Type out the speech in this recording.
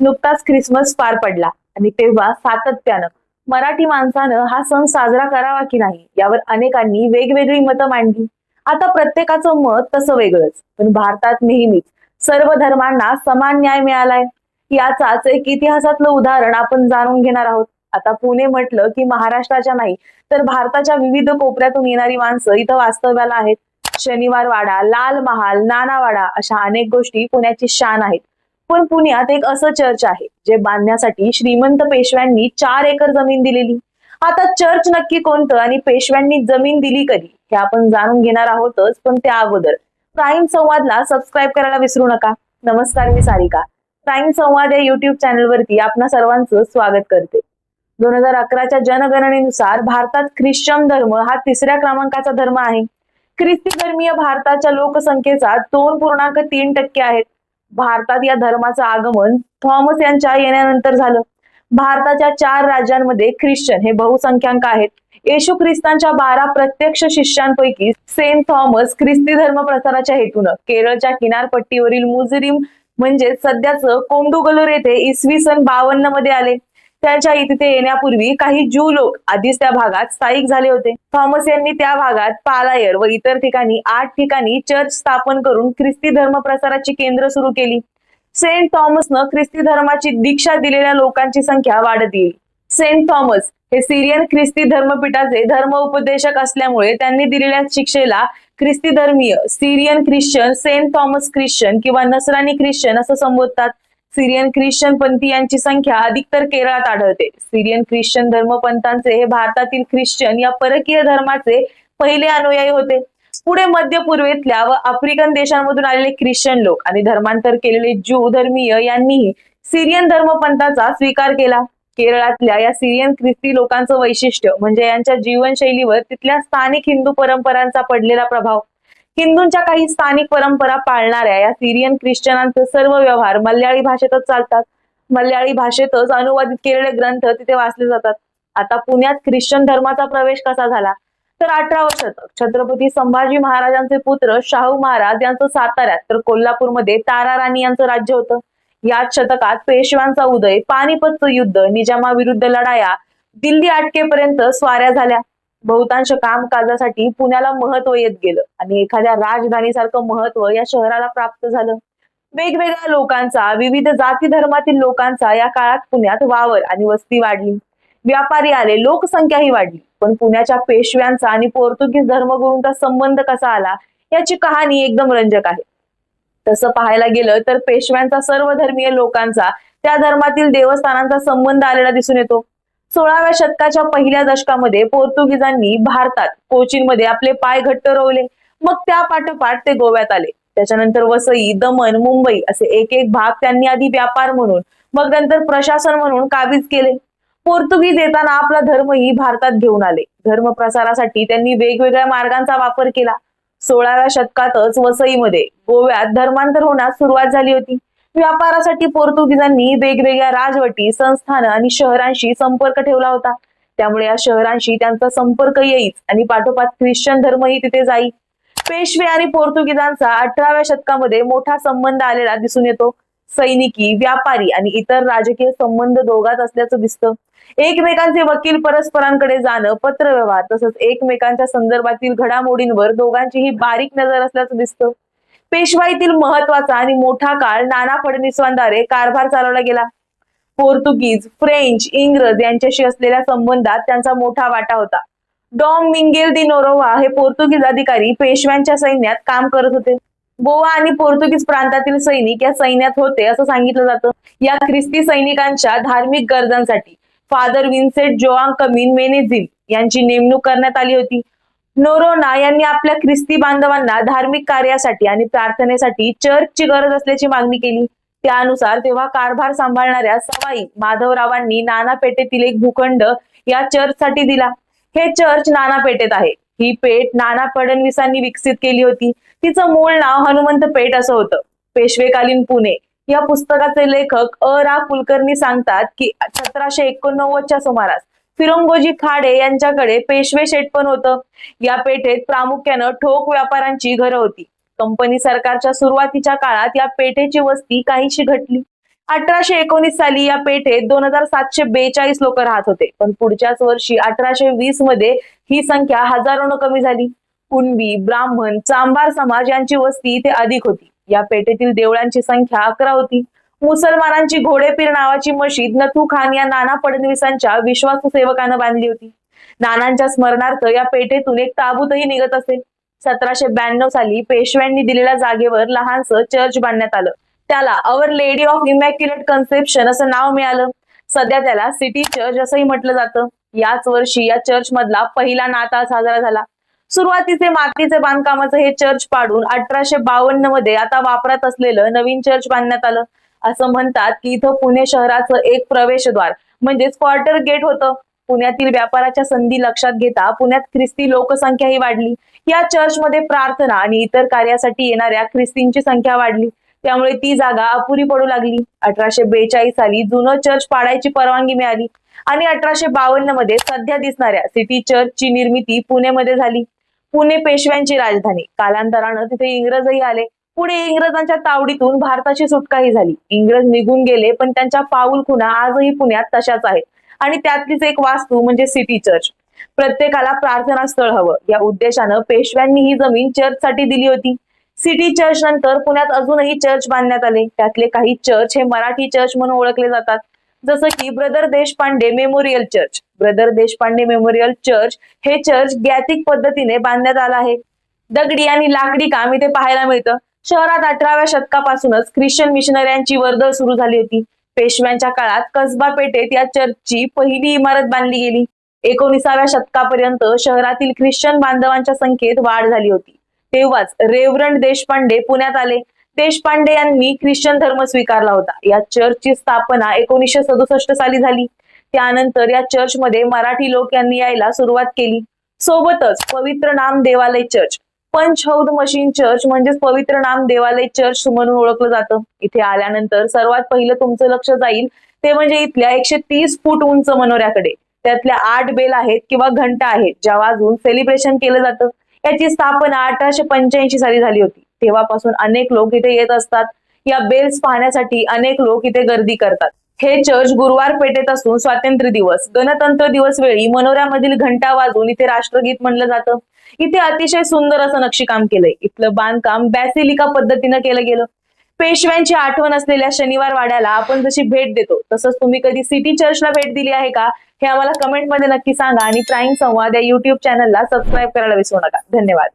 नुकताच ख्रिसमस पार पडला आणि तेव्हा सातत्यानं मराठी माणसानं हा सण साजरा करावा की नाही यावर अनेकांनी वेगवेगळी मतं मांडली. आता प्रत्येकाचं मत तसं वेगळंच पण भारतात नेहमीच सर्व धर्मांना समान न्याय मिळालाय. याचाच एक इतिहासातलं उदाहरण आपण जाणून घेणार आहोत. आता पुणे म्हटलं की महाराष्ट्राच्या नाही तर भारताच्या विविध कोपऱ्यातून येणारी माणसं इथं वास्तव्याला आहेत. शनिवार वाडा लाल महाल नानावाडा अशा अनेक गोष्टी पुण्याची शान आहेत. पण पुण्यात एक असं चर्च आहे जे बांधण्यासाठी श्रीमंत पेशव्यांनी चार एकर जमीन दिलेली. आता चर्च नक्की कोणतं आणि पेशव्यांनी जमीन दिली कधी हे आपण जाणून घेणार आहोतच पण त्या अगोदर. प्राईम संवादला सबस्क्राईब करायला विसरू नका. नमस्कार मी सारिका. प्राईम संवाद या युट्यूब चॅनलवरती आपणा सर्वांचं स्वागत करते. दोन हजार अकराच्या जनगणनेनुसार भारतात ख्रिश्चन धर्म हा तिसऱ्या क्रमांकाचा धर्म आहे. ख्रिस्ती धर्मीय भारताच्या लोकसंख्येचा दोन पूर्णांक तीन टक्के आहेत. भारतात या धर्माचं आगमन थॉमस यांच्या येण्यानंतर झालं. भारताच्या चार राज्यांमध्ये ख्रिश्चन हे बहुसंख्याक आहेत. येशू ख्रिस्तांच्या बारा प्रत्यक्ष शिष्यांपैकी सेंट थॉमस ख्रिस्ती धर्म प्रसाराच्या हेतून केरळच्या किनारपट्टीवरील मुजरिम म्हणजे सध्याचं कोंडुगलोर येथे इसवी सन बावन्नमध्ये आले. त्याच्या तिथे येण्यापूर्वी काही ज्यू लोक आधीच त्या भागात स्थायिक झाले होते. थॉमस यांनी त्या भागात पालायर व इतर ठिकाणी आठ ठिकाणी चर्च स्थापन करून ख्रिस्ती धर्म प्रसाराची केंद्र सुरू केली. सेंट थॉमसनं ख्रिस्ती धर्माची दीक्षा दिलेल्या लोकांची संख्या वाढत. येईल सेंट थॉमस हे सिरियन ख्रिस्ती धर्मपीठाचे धर्म उपदेशक असल्यामुळे त्यांनी दिलेल्या शिक्षेला ख्रिस्ती धर्मीय Syrian Christian Saint Thomas Christian किंवा नसरानी ख्रिश्चन असं संबोधतात. सिरियन ख्रिश्चन पंथीयांची यांची संख्या अधिकतर केरळात आढळते. सिरियन ख्रिश्चन धर्मपंथांचे हे भारतातील ख्रिश्चन या परकीय धर्माचे पहिले अनुयायी होते. पुढे मध्य पूर्वेतल्या व आफ्रिकन देशांमधून आलेले ख्रिश्चन लोक आणि धर्मांतर केलेले ज्यू धर्मीय यांनीही सिरियन धर्मपंथाचा स्वीकार केला. केरळातल्या या सिरियन ख्रिस्ती लोकांचं वैशिष्ट्य म्हणजे यांच्या जीवनशैलीवर तिथल्या स्थानिक हिंदू परंपरांचा पडलेला प्रभाव. हिंदूंच्या काही स्थानिक परंपरा पाळणाऱ्या या सिरियन ख्रिश्चनांचे सर्व व्यवहार मल्याळी भाषेतच चालतात. मल्याळी भाषेतच अनुवादित केलेले ग्रंथ तिथे वाचले जातात. आता पुण्यात ख्रिश्चन धर्माचा प्रवेश कसा झाला? तर अठरावं शतक छत्रपती संभाजी महाराजांचे पुत्र शाहू महाराज यांचं साताऱ्यात तर कोल्हापूरमध्ये तारा राणी यांचं राज्य होतं. याच शतकात पेशव्यांचा उदय पानिपतचं युद्ध निजामाविरुद्ध लढाया दिल्ली अटकेपर्यंत स्वाऱ्या झाल्या. बहुतांश कामकाजासाठी पुण्याला महत्त्व येत गेलं. आणि एखाद्या राजधानीसारखं महत्त्व या शहराला प्राप्त झालं. वेगवेगळ्या लोकांचा विविध जाती धर्मातील लोकांचा या काळात पुण्यात वावर आणि वस्ती वाढली. व्यापारी आले लोकसंख्याही वाढली. पण पुण्याच्या पेशव्यांचा आणि पोर्तुगीज धर्मगुरूंचा संबंध कसा आला याची कहाणी एकदम रंजक आहे. तसं पाहायला गेलं तर पेशव्यांचा सर्व धर्मीय लोकांचा त्या धर्मातील देवस्थानांचा संबंध आलेला दिसून येतो. सोळाव्या शतकाच्या पहिल्या दशकामध्ये पोर्तुगीजांनी भारतात कोचीनमध्ये आपले पाय घट्ट रोवले. मग त्या पाठोपाठ ते गोव्यात आले. त्याच्यानंतर वसई दमन मुंबई असे एक एक भाग त्यांनी आधी व्यापार म्हणून मग नंतर प्रशासन म्हणून काबीज केले. पोर्तुगीज येताना आपला धर्मही भारतात घेऊन आले. धर्म प्रसारासाठी त्यांनी वेगवेगळ्या मार्गांचा वापर केला. सोळाव्या शतकातच वसईमध्ये गोव्यात धर्मांतर होण्यास सुरुवात झाली होती. व्यापारासाठी पोर्तुगीजांनी वेगवेगळ्या राजवटी संस्थान आणि शहरांशी संपर्क ठेवला होता. त्यामुळे या शहरांशी त्यांचा संपर्क येईच आणि पाठोपाठ ख्रिश्चन धर्मही तिथे जाई. पेशवे आणि पोर्तुगीजांचा अठराव्या शतकामध्ये मोठा संबंध आलेला दिसून येतो. सैनिकी व्यापारी आणि इतर राजकीय संबंध दोघात असल्याचं दिसतं. एकमेकांचे वकील परस्परांकडे जाणं पत्रव्यवहार तसंच एकमेकांच्या संदर्भातील घडामोडींवर दोघांचीही बारीक नजर असल्याचं दिसतं. पेशवाईतील महत्त्वाचा आणि मोठा काळ नाना फडणवीसांद्वारे कारभार चालवला गेला. पोर्तुगीज फ्रेंच इंग्रज यांच्याशी असलेल्या संबंधात त्यांचा मोठा वाटा होता. डॉम मिंगेल दि नोरोवा हे पोर्तुगीज अधिकारी पेशव्यांच्या सैन्यात काम करत होते. गोवा आणि पोर्तुगीज प्रांतातील सैनिक या सैन्यात होते असं सांगितलं जातं. या ख्रिस्ती सैनिकांच्या धार्मिक गरजांसाठी फादर विन्सेट जोआंग कमिन मेनेझिल यांची नेमणूक करण्यात आली होती. नोरोना यांनी आपल्या ख्रिस्ती बांधवांना धार्मिक कार्यासाठी आणि प्रार्थनेसाठी चर्चची गरज असल्याची मागणी केली. त्यानुसार तेव्हा कारभार सांभाळणाऱ्या सवाई माधवरावांनी नानापेठेतील एक भूखंड या चर्चसाठी दिला. हे चर्च नानापेठेत आहे. ही पेठ नाना फडणवीसांनी विकसित केली होती. तिचं मूळ नाव हनुमंत पेठ असं होतं. पेशवेकालीन पुणे. या पुस्तकाचे लेखक अ. रा. कुलकर्णी सांगतात की सतराशे एकोणनव्वदच्या सुमारास फिरंगोजी खाडे यांच्याकडे पेशवे शेट पण होतं. या पेठेत प्रामुख्यानं ठोक व्यापाऱ्यांची घरं होती. कंपनी सरकारच्या सुरुवातीच्या काळात या पेठेची वस्ती काहीशी घटली. अठराशे एकोणीस साली या पेठेत दोन हजार सातशे बेचाळीस लोक राहत होते. पण पुढच्याच वर्षी अठराशे वीसमध्ये ही संख्या हजारोनं कमी झाली. कुणबी ब्राह्मण चांभार समाज यांची वस्ती इथे अधिक होती. या पेठेतील देवळांची संख्या अकरा होती. मुसलमानांची घोडेपीर नावाची मशीद नथू खान या नाना फडणवीसांच्या विश्वासू सेवकानं बांधली होती. नानांच्या स्मरणार्थ या पेठेतून एक ताबूतही निघत असेल सतराशे ब्याण्णव साली पेशव्यांनी दिलेल्या जागेवर लहानस चर्च बांधण्यात आलं. त्याला Our Lady of Immaculate Conception असं नाव मिळालं. सध्या त्याला सिटी चर्च असंही म्हटलं जातं. याच वर्षी या चर्च मधला पहिला नाताळ साजरा झाला. सुरुवातीचे मातीचे बांधकामाचं हे चर्च पाडून अठराशे बावन्नमध्ये आता वापरात असलेलं नवीन चर्च बांधण्यात आलं. असं म्हणतात की इथं पुणे शहराचं एक प्रवेशद्वार म्हणजेच क्वार्टर गेट होतं. पुण्यातील व्यापाराच्या संधी लक्षात घेता पुण्यात ख्रिस्ती लोकसंख्या ही वाढली. या चर्चमध्ये प्रार्थना आणि इतर कार्यासाठी येणाऱ्या ख्रिस्तींची संख्या वाढली. त्यामुळे ती जागा अपुरी पडू लागली. अठराशे बेचाळीस साली जुनं चर्च पाडायची परवानगी मिळाली. आणि अठराशे बावन्नमध्ये सध्या दिसणाऱ्या सिटी चर्चची निर्मिती पुणेमध्ये झाली. पुणे पेशव्यांची राजधानी. कालांतरानं तिथे इंग्रजही आले. पुढे इंग्रजांच्या तावडीतून भारताची सुटकाही झाली. इंग्रज निघून गेले पण त्यांच्या पाऊल खुणा आजही पुण्यात तशाच आहेत. आणि त्यातलीच एक वास्तू म्हणजे सिटी चर्च प्रत्येकाला प्रार्थना स्थळ हवं. या उद्देशानं पेशव्यांनी ही जमीन चर्चसाठी दिली होती. सिटी चर्च नंतर पुण्यात अजूनही चर्च बांधण्यात आले. त्यातले काही चर्च हे मराठी चर्च म्हणून ओळखले जातात. जसं की Brother Deshpande Memorial Church Brother Deshpande Memorial Church हे चर्च गॅथिक पद्धतीने बांधण्यात आलं आहे. दगडी आणि लाकडी काम इथे पाहायला मिळतं. शहरात अठराव्या शतकापासूनच ख्रिश्चन मिशनऱ्यांची वर्दळ सुरू झाली होती. पेशव्यांच्या काळात कसबा पेठेत या चर्चची पहिली इमारत बांधली गेली. एकोणीसाव्या शतकापर्यंत शहरातील ख्रिश्चन बांधवांच्या संख्येत वाढ झाली होती. तेव्हाच रेवरंड देशपांडे पुण्यात आले. देशपांडे यांनी ख्रिश्चन धर्म स्वीकारला होता. या चर्चची स्थापना एकोणीसशे सदुसष्ट साली झाली. त्यानंतर या चर्चमध्ये मराठी लोक यांनी यायला सुरुवात केली. सोबतच पवित्र नाम देवालय चर्च पंचहौद मशीन चर्च म्हणजेच पवित्र नाम देवालय चर्च म्हणून ओळखलं जातं. इथे आल्यानंतर सर्वात पहिलं तुमचं लक्ष जाईल ते म्हणजे इथल्या एकशे तीस फूट उंच मनोऱ्याकडे. त्यातल्या आठ बेल आहेत किंवा घंटा आहेत ज्या वाजून सेलिब्रेशन केलं जातं. याची स्थापना अठराशे पंच्याऐंशी साली झाली होती. तेव्हापासून अनेक लोक इथे येत असतात. या बेल्स पाहण्यासाठी अनेक लोक इथे गर्दी करतात. हे चर्च गुरुवार पेठेत असून स्वातंत्र्य दिवस गणतंत्र दिवस वेळी मनोऱ्यामधील घंटा वाजून इथे राष्ट्रगीत म्हणलं जातं. इथे अतिशय सुंदर असं नक्षीकाम केलंय. इथलं बांधकाम बॅसिलिका पद्धतीनं केलं गेलं. पेशव्यांची आठवण असलेल्या शनिवार वाड्याला आपण जशी भेट देतो तसंच तुम्ही कधी सिटी चर्चला भेट दिली आहे का हे आम्हाला कमेंटमध्ये नक्की सांगा आणि प्राईम संवाद या युट्यूब चॅनलला सबस्क्राईब करायला विसरू नका. धन्यवाद.